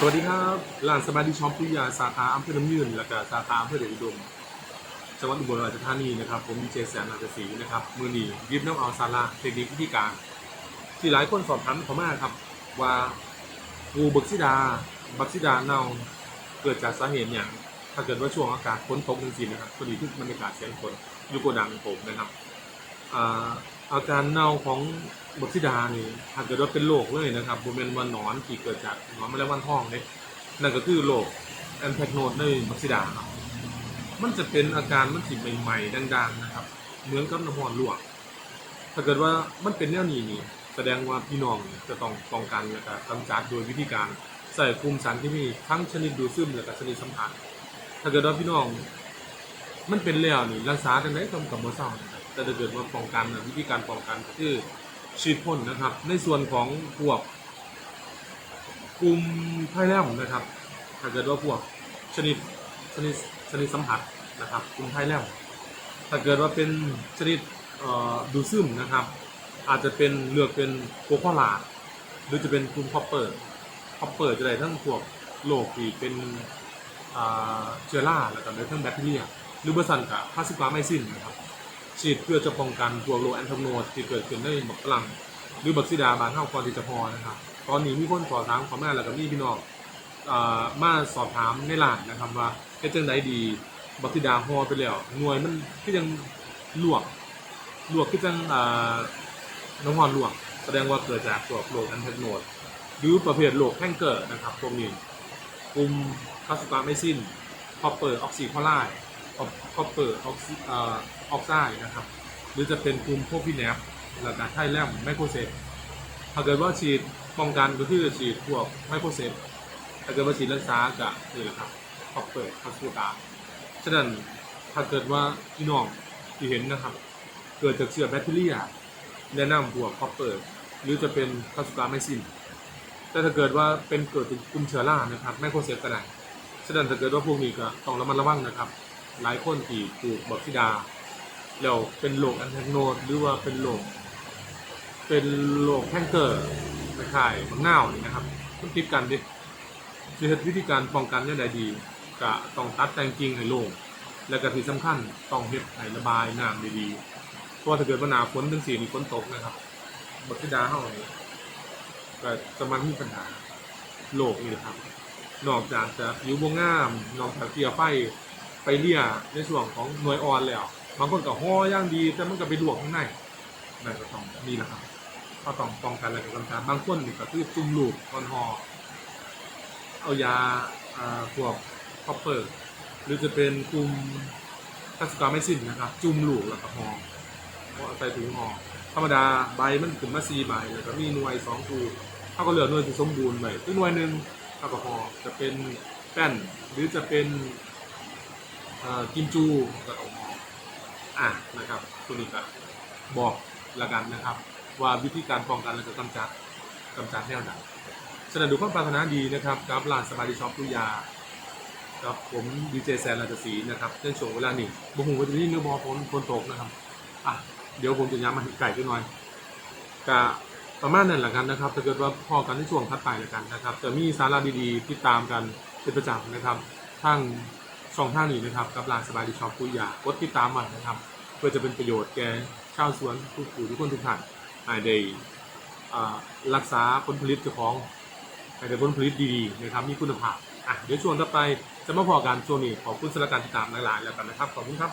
สวัสดีครับร้านสบายดีช็อปพิยาสาขาอำเภอน้ำยืนและก็สาขาอำเภอเดชอุดมจังหวัดอุบลราชธานีนะครับ ผมดีเจแสนนาฏศรีนะครับ มือหนียิบน้ำเอาสาระเทคนิควิธีการ ที่หลายคนสอบถามเขามาครับ ว่างูบักซิดา บักซิดาเน่าเกิดจากสาเหตุอย่างถ้าเกิดว่าช่วงอากาศฝนตกจริงๆนะครับพอดีที่บรรยากาศเสียงฝนอยูโกดังผมนะครับ อาการเน่าของบักซิดานี่ถ้าเกิดว่าเป็นโรคเลยนะครับบริเวณวันหนอนที่เกิดจากหนอนแมลงวันทองเนี่ยนั่นก็คือโรคแอนแทกโนดในบักซิดาครับมันจะเป็นอาการมันสิใหม่ๆดังๆนะครับ เหมือนกับน้ำร้อนลวกถ้าเกิดว่ามันเป็นแนวนี้นี่แสดงว่าพี่น้องจะต้องป้องกันและก็กำจัดโดยวิธีการใส่คุมสารที่มีทั้งชนิดดูดซึมและก็ชนิดสัมผัสถ้าเกิดว่าพี่น้อง มันเป็นแล้วนี่รักษากันได้ทำกับบ่เศร้า แต่ถ้าเกิดว่าป้องกันนะวิธีการป้องกันก็คือฉีดพ่นนะครับ ในส่วนของพวกกลุ่มไพแลมนะครับ ถ้าเกิดว่าพวกชนิดชนิดชนิดสัมผัสนะครับกลุ่มไพแลมถ้าเกิดว่าเป็นชนิดดูซึมนะครับ อาจจะเป็นเลือกเป็นโคโคลาดหรือจะเป็นกลุ่มคอปเปอร์คอปเปอร์จะได้ทั้งพวกโรคที่เป็นเชื้อราแล้วก็ได้ทั้งแบคทีเรียหรือบริษัทกับพาสติกาไมซินนะครับ ฉีดเพื่อจะป้องกันตัวโรคแอนโทโนดที่เกิดขึ้นในหมกฝรั่งหรือบักซิดาบานเท่าก่อนที่จะพอนะครับ ตอนนี้มีคนสอบถามเขอมาแล้วก็มีพี่น้องมาสอบถามในร้านนะครับว่าเฮ็ดจังไดดีบักซิดาฮอไปแล้วหน่วยมันก็ยังลวกลวกก็จังน้ำมันลวกแสดงว่าเกิดจากตัวโรคแอนเทโนดหรือประเภทโรคแห้งเกิดนะครับพวกนี้กลุ่มคาสปาไมซินคอเปอร์ออกซิคอไล คอปเปอร์ออกซิออกไซด์นะครับ หรือจะเป็นกลุ่มพวกพี่แนบแล้วก็ไทแลมไมโครเซฟถ้าเกิดว่าฉีดป้องกันก็คือฉีดพวกไมโครเซฟถ้าเกิดว่าฉีดรักษาก็นี่แหละครับคอปเปอร์คาสปาฉะนั้นถ้าเกิดว่าพี่น้องที่เห็นนะครับ เกิดจากเชื้อแบคทีเรียแนะนำพวกคอปเปอร์หรือจะเป็นคาสุกาไมซินแต่ถ้าเกิดว่าเป็นเกิดจากกลุ่มเชื้อรานะครับไมโครเซฟก็ได้ฉะนั้นถ้าเกิดว่าพวกนี้ก็ต้องระมัดระวังนะครับ หลายคนที่ถูกบักซิดาแล้วเป็นโรคอันเทกโนดหรือว่าเป็นโรคเป็นโรคแคนเกอร์คล้ายๆบางหน้าวนี่นะครับมันติดกันดิคือวิธีการป้องกันเนี่ยได้ดีก็ต้องตัดแต่งกิ่งให้โล่งและก็ที่สำคัญต้องเฮ็ดให้ระบายน้ำดีๆเพราะว่าถ้าเกิดว่าหนาฝนถึงสีนี่ฝนตกนะครับบักซิดาเฮานี่ก็จะมันมีปัญหาโรคนี่นะครับนอกจากจะผิวบ่งาม นอกจากเสียไฟ ไปเลี่ยในส่วนของหน่วยอ่อนแล้วบางคนก็ห่อย่างดี แต่มันก็ไปลวกข้างในนั่นก็ต้องนี่แหละครับก็ต้องป้องกันและก็กำจัดบางคนนี่ก็คือจุ่มลูกตอนห่อเอายาอ่าพวกคอปเปอร์หรือจะเป็นกลุ่มทัศกาไม่สิ้นนะครับ จุ่มลูกแล้วก็ห่อก็ใส่ถุงห่อธรรมดาใบมันขึ้นมาสี่ใบแล้วก็มีหน่วยสองคูถ้าก็เหลือหน่วยที่สมบูรณ์ไปคือหน่วยหนึ่งแอลกอฮอจะเป็นแป้นหรือจะเป็น กิมจูก็เอาห่ออะนะครับตัวนี้ก็บอกละกันนะครับ ว่าวิธีการป้องกันและก็กำจัดกำจัดแนวไหนสนับสนุนความปรารถนาดีนะครับกับร้านสบายดีช็อปทุยาครับผมดีเจแซนราชสีนะครับในช่วงเวลาหนี้บุหูว่าจะมีเนื้อบอฝนฝนตกนะครับอะเดี๋ยวผมจะย้ำมาถึงไก่ขึ้นหน่อยกะประมาณนั้นแหละกันนะครับถ้าเกิดว่าพอกันในช่วงถัดไปแล้วกันนะครับ จะมีสาระดีๆติดตามกันเป็นประจำนะครับทั้ง ช่องทางนี้นะครับกับร้านสบายดีช็อปคุยยากดติดตามมานะครับ เพื่อจะเป็นประโยชน์แก่ชาวสวนผู้ปลูกทุกคนทุกท่านให้ได้รักษาผลผลิตเจ้าของให้ได้ผลผลิตดีๆนะครับมีคุณภาพอะเดี๋ยวช่วงต่อไปจะมาพอกันช่วงนี้ขอบคุณสำหรับการติดตามหลายๆแล้วกันนะครับขอบคุณครับ